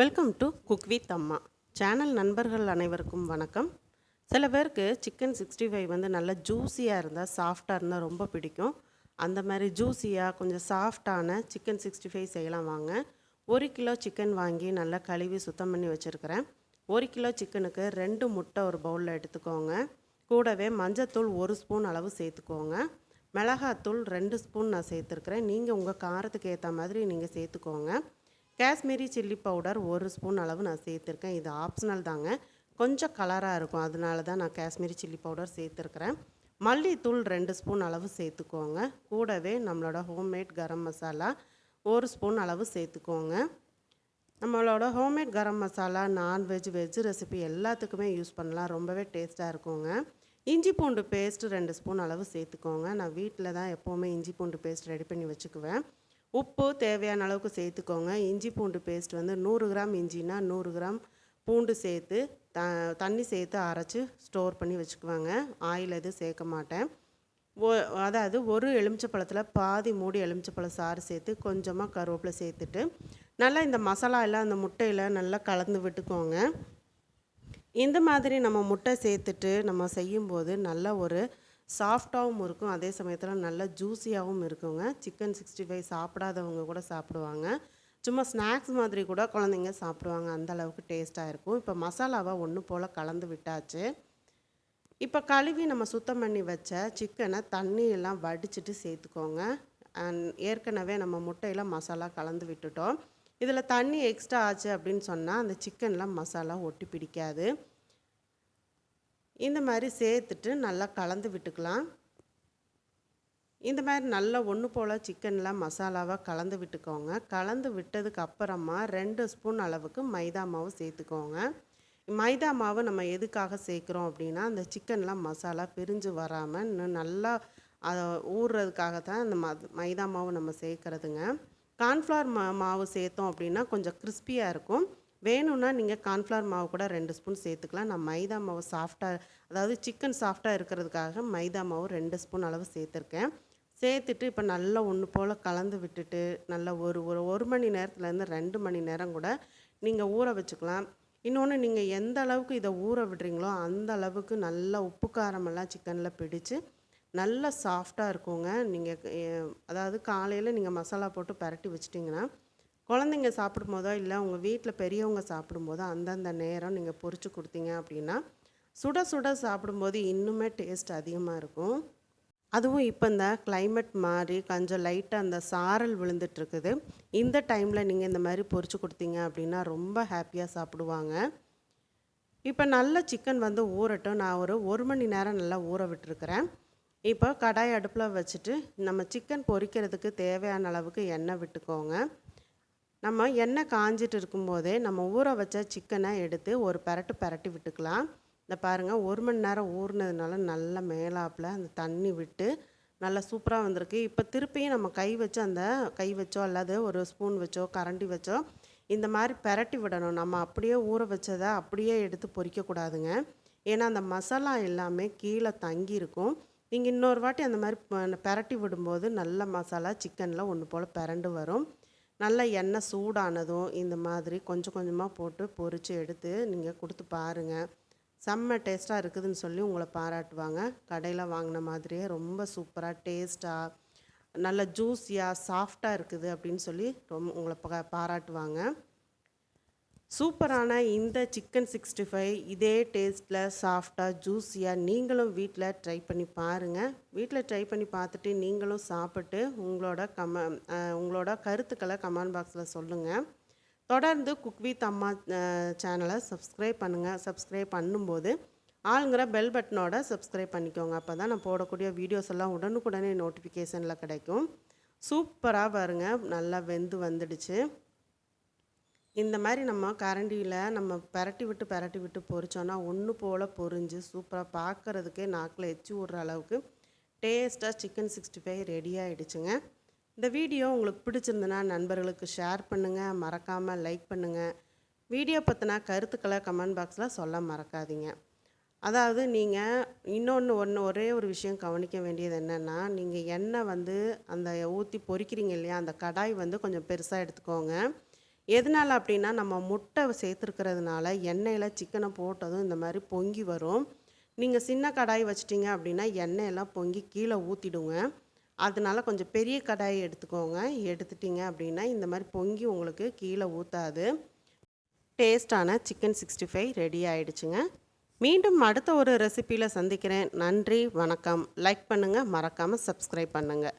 Welcome to cook with Amma. Channel நண்பர்கள் அனைவருக்கும் வணக்கம். சில பேருக்கு சிக்கன் சிக்ஸ்டி ஃபைவ் வந்து நல்லா ஜூஸியாக இருந்தால் சாஃப்டாக இருந்தால் ரொம்ப பிடிக்கும். அந்த மாதிரி ஜூஸியாக கொஞ்சம் சாஃப்டான சிக்கன் சிக்ஸ்டி ஃபைவ் செய்யலாம் வாங்க. ஒரு கிலோ சிக்கன் வாங்கி நல்லா கழுவி சுத்தம் பண்ணி வச்சுருக்கிறேன். ஒரு கிலோ சிக்கனுக்கு ரெண்டு முட்டை ஒரு பவுலில் எடுத்துக்கோங்க. கூடவே மஞ்சத்தூள் ஒரு ஸ்பூன் அளவு சேர்த்துக்கோங்க. மிளகாத்தூள் ரெண்டு ஸ்பூன் நான் சேர்த்துருக்குறேன். நீங்கள் உங்கள் காரத்துக்கு ஏற்ற மாதிரி நீங்கள் சேர்த்துக்கோங்க. காஷ்மீரி சில்லி பவுடர் ஒரு ஸ்பூன் அளவு நான் சேர்த்துருக்கேன். இது ஆப்ஷனல் தாங்க. கொஞ்சம் கலராக இருக்கும். அதனால தான் நான் காஷ்மீரி சில்லி பவுடர் சேர்த்துருக்குறேன். மல்லித்தூள் ரெண்டு ஸ்பூன் அளவு சேர்த்துக்கோங்க. கூடவே நம்மளோட ஹோம்மேட் கரம் மசாலா ஒரு ஸ்பூன் அளவு சேர்த்துக்கோங்க. நம்மளோட homemade garam masala non veg veg recipe எல்லாத்துக்குமே யூஸ் பண்ணலாம். ரொம்பவே டேஸ்ட்டாக இருக்குங்க. இஞ்சி பூண்டு பேஸ்ட் ரெண்டு ஸ்பூன் அளவு சேர்த்துக்கோங்க. நான் வீட்டில் தான் எப்போவுமே இஞ்சி பூண்டு பேஸ்ட் ரெடி பண்ணி வச்சுக்குவேன். உப்பு தேவையான அளவுக்கு சேர்த்துக்கோங்க. இஞ்சி பூண்டு பேஸ்ட் வந்து நூறு கிராம் இஞ்சினா நூறு கிராம் பூண்டு சேர்த்து த தண்ணி சேர்த்து அரைச்சி ஸ்டோர் பண்ணி வச்சுக்குவாங்க. ஆயில் எதுவும் சேர்க்க மாட்டேன். ஒ அதாவது ஒரு எலுமிச்சப்பழத்தில் பாதி மூடி எலுமிச்சப்பழம் சாறு சேர்த்து கொஞ்சமாக கருவேப்பிலை சேர்த்துட்டு நல்லா இந்த மசாலா எல்லாம் அந்த முட்டையில் நல்லா கலந்து விட்டுக்கோங்க. இந்த மாதிரி நம்ம முட்டை சேர்த்துட்டு நம்ம செய்யும்போது நல்ல ஒரு சாஃப்டாகவும் இருக்கும். அதே சமயத்தில் நல்லா ஜூஸியாகவும் இருக்குங்க. சிக்கன் சிக்ஸ்டி ஃபைவ் சாப்பிடாதவங்க கூட சாப்பிடுவாங்க. சும்மா ஸ்நாக்ஸ் மாதிரி கூட குழந்தைங்க சாப்பிடுவாங்க. அந்த அளவுக்கு டேஸ்ட்டாக இருக்கும். இப்போ மசாலாவை ஒன்று போல் கலந்து விட்டாச்சு. இப்போ கழுவி நம்ம சுத்தம் பண்ணி வச்ச சிக்கனை தண்ணியெல்லாம் வடிச்சிட்டு சேர்த்துக்கோங்க. அண்ட் ஏற்கனவே நம்ம முட்டையில் மசாலா கலந்து விட்டுட்டோம். இதில் தண்ணி எக்ஸ்ட்ரா ஆச்சு அப்படின்னு சொன்னால் அந்த சிக்கனில் மசாலா ஒட்டி பிடிக்காது. இந்த மாதிரி சேர்த்துட்டு நல்லா கலந்து விட்டுக்கலாம். இந்த மாதிரி நல்லா ஒன்று போல் சிக்கனில் மசாலாவாக கலந்து விட்டுக்கோங்க. கலந்து விட்டதுக்கு அப்புறமா ரெண்டு ஸ்பூன் அளவுக்கு மைதா மாவு சேர்த்துக்கோங்க. மைதா மாவு நம்ம எதுக்காக சேர்க்குறோம் அப்படின்னா அந்த சிக்கன்லாம் மசாலா பிரிஞ்சு வராமல் இன்னும் நல்லா அதை ஊறுறதுக்காக தான் இந்த ம மைதா மாவு நம்ம சேர்க்குறதுங்க. கார்ன்ஃப்ளவர் மா மாவு சேர்த்தோம் அப்படின்னா கொஞ்சம் கிறிஸ்பியாக இருக்கும். வேணும்னா நீங்கள் கார்ன்ஃப்ளவர் மாவு கூட ரெண்டு ஸ்பூன் சேர்த்துக்கலாம். நான் மைதா மாவு சாஃப்டாக அதாவது சிக்கன் சாஃப்டாக இருக்கிறதுக்காக மைதா மாவு ரெண்டு ஸ்பூன் அளவு சேர்த்துருக்கேன். சேர்த்துட்டு இப்போ நல்லா ஒன்று போல் கலந்து விட்டுட்டு நல்லா ஒரு ஒரு ஒரு மணி நேரத்துலேருந்து ரெண்டு மணி நேரம் கூட நீங்கள் ஊற வச்சுக்கலாம். இன்னொன்று நீங்கள் எந்த அளவுக்கு இதை ஊற விடுறீங்களோ அந்த அளவுக்கு நல்லா உப்பு காரமெல்லாம் சிக்கனில் பிடிச்சு நல்லா சாஃப்டாக இருக்குங்க. நீங்கள் அதாவது காலையில் நீங்கள் மசாலா போட்டு பரட்டி வச்சிட்டிங்கன்னா குழந்தைங்க சாப்பிடும் போதோ இல்லை உங்கள் வீட்டில் பெரியவங்க சாப்பிடும்போதோ அந்தந்த நேரம் நீங்கள் பொறிச்சு கொடுத்தீங்க அப்படின்னா சுட சுட சாப்பிடும்போது இன்னுமே டேஸ்ட் அதிகமாக இருக்கும். அதுவும் இப்போ இந்த கிளைமேட் மாறி கொஞ்சம் லைட்டாக அந்த சாரல் விழுந்துட்டுருக்குது. இந்த டைமில் நீங்கள் இந்த மாதிரி பொறிச்சு கொடுத்தீங்க அப்படின்னா ரொம்ப ஹாப்பியாக சாப்பிடுவாங்க. இப்போ நல்ல சிக்கன் வந்து ஊறட்டும். நான் ஒரு ஒரு மணி நேரம் நல்லா ஊற விட்டுருக்குறேன். இப்போ கடாய் அடுப்பில் வச்சுட்டு நம்ம சிக்கன் பொரிக்கிறதுக்கு தேவையான அளவுக்கு எண்ணெய் விட்டுக்கோங்க. நம்ம எண்ணெய் காஞ்சிட்டு இருக்கும்போதே நம்ம ஊற வச்ச சிக்கனை எடுத்து ஒரு பரட்டு பரட்டி விட்டுக்கலாம். இந்த பாருங்கள் ஒரு மணி நேரம் ஊறினதுனால நல்லா மேலாப்பில் அந்த தண்ணி விட்டு நல்லா சூப்பராக வந்திருக்கு. இப்போ திருப்பியும் நம்ம கை வச்சு அந்த கை வச்சோ அல்லது ஒரு ஸ்பூன் வச்சோ கரண்டி வச்சோ இந்த மாதிரி பரட்டி விடணும். நம்ம அப்படியே ஊற வச்சதை அப்படியே எடுத்து பொறிக்கக்கூடாதுங்க ஏன்னா அந்த மசாலா எல்லாமே கீழே தங்கி இருக்கும். நீங்கள் இன்னொரு வாட்டி அந்த மாதிரி பரட்டி விடும்போது நல்ல மசாலா சிக்கனில் ஒன்று போல் பிரண்டு வரும். நல்ல எண்ணெய் சூடானதும் இந்த மாதிரி கொஞ்சம் கொஞ்சமாக போட்டு பொரித்து எடுத்து நீங்கள் கொடுத்து பாருங்கள் செம்ம டேஸ்ட்டாக இருக்குதுன்னு சொல்லி உங்களை பாராட்டுவாங்க. கடையில் வாங்கின மாதிரியே ரொம்ப சூப்பராக டேஸ்ட்டாக நல்ல ஜூஸியாக சாஃப்டாக இருக்குது அப்படின்னு சொல்லி ரொம்ப உங்களை பாராட்டுவாங்க. சூப்பரான இந்த சிக்கன் சிக்ஸ்டி ஃபைவ் இதே டேஸ்ட்டில் சாஃப்டாக ஜூஸியாக நீங்களும் வீட்டில் ட்ரை பண்ணி பாருங்கள் வீட்டில் ட்ரை பண்ணி பார்த்துட்டு நீங்களும் சாப்பிட்டு உங்களோட கம உங்களோட கருத்துக்களை கமெண்ட் பாக்ஸில் சொல்லுங்கள் தொடர்ந்து குக் வித் அம்மா சேனலை சப்ஸ்கிரைப் பண்ணுங்கள் சப்ஸ்கிரைப் பண்ணும்போது ஆளுங்கிற பெல் பட்டனோட சப்ஸ்கிரைப் பண்ணிக்கோங்க. அப்போ தான் நான் போடக்கூடிய வீடியோஸ் எல்லாம் உடனுக்குடனே நோட்டிஃபிகேஷனில் கிடைக்கும். சூப்பராக பாருங்கள் நல்லா வெந்து வந்துடுச்சு. இந்த மாதிரி நம்ம கரண்டியில் நம்ம பெரட்டி விட்டு பெரட்டி விட்டு பொரிச்சோன்னா ஒன்று போல் பொரிஞ்சு சூப்பராக பார்க்குறதுக்கே நாக்கில் எச்சி விட்ற அளவுக்கு டேஸ்ட்டாக சிக்கன் சிக்ஸ்டி ஃபைவ் ரெடி ஆகிடுச்சுங்க இந்த வீடியோ உங்களுக்கு பிடிச்சிருந்துன்னா நண்பர்களுக்கு ஷேர் பண்ணுங்கள் மறக்காமல் லைக் பண்ணுங்கள் வீடியோ பற்றினா கருத்துக்களை கமெண்ட் பாக்ஸில் சொல்ல மறக்காதீங்க. அதாவது நீங்கள் இன்னொன்று ஒன்று ஒரே ஒரு விஷயம் கவனிக்க வேண்டியது என்னென்னா நீங்கள் எண்ணெய் வந்து அந்த ஊற்றி பொறிக்கிறீங்க இல்லையா அந்த கடாய் வந்து கொஞ்சம் பெருசாக எடுத்துக்கோங்க. எதனால் அப்படின்னா நம்ம முட்டை சேர்த்துருக்கிறதுனால எண்ணெயில் சிக்கனை போட்டதும் இந்த மாதிரி பொங்கி வரும். நீங்கள் சின்ன கடாய் வச்சிட்டிங்க அப்படின்னா எண்ணெயெல்லாம் பொங்கி கீழே ஊற்றிடுங்க அதனால கொஞ்சம் பெரிய கடாயை எடுத்துக்கோங்க. எடுத்துட்டிங்க அப்படின்னா இந்த மாதிரி பொங்கி உங்களுக்கு கீழே ஊற்றாது டேஸ்டான சிக்கன் சிக்ஸ்டி ஃபைவ் ரெடி ஆயிடுச்சுங்க. மீண்டும் அடுத்த ஒரு ரெசிப்பியில் சந்திக்கிறேன். நன்றி வணக்கம். லைக் பண்ணுங்கள் மறக்காமல் சப்ஸ்கிரைப் பண்ணுங்கள்